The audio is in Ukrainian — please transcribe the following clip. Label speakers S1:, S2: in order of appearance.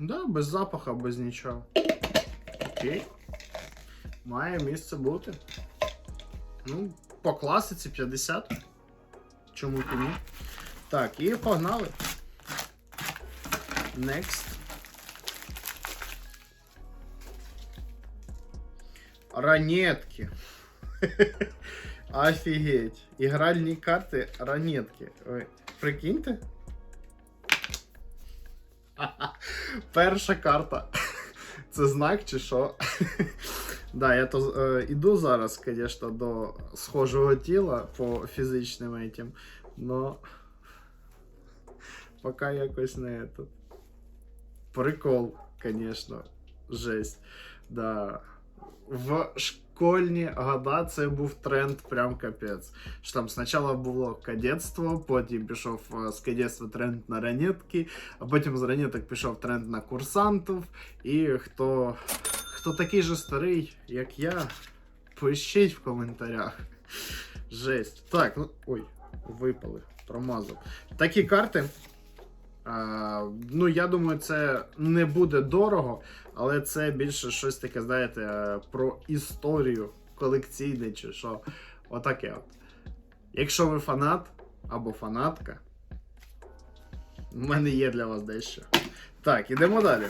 S1: Да, без запаха, без нічого. Окей. Має місце бути. Ну, по класиці 50. Чому і ні? Так, і погнали. Next. Ранетки. Офігеть. Ігральні карти ранетки. Ой, прикиньте. Перша карта. Це знак чи що? да, я то е, іду зараз, звісно, до схожого тіла по фізичним этим, но поки якось не этот. Прикол, звісно, жесть. Да. В Школьні года це був тренд прям капець. Що там спочатку було кадетство, потім пішов е, з кадетства тренд на ранетки, а потім з ранеток пішов тренд на курсантів. І хто, хто такий же старий, як я, пишіть в коментарях. Жесть. Так, ну. Ой, випали, промазав. Такі карти. Ну, я думаю, це не буде дорого, але це більше щось таке, знаєте, про історію колекційне чи що. Отаке от. Якщо ви фанат або фанатка, в мене є для вас дещо. Так, ідемо далі.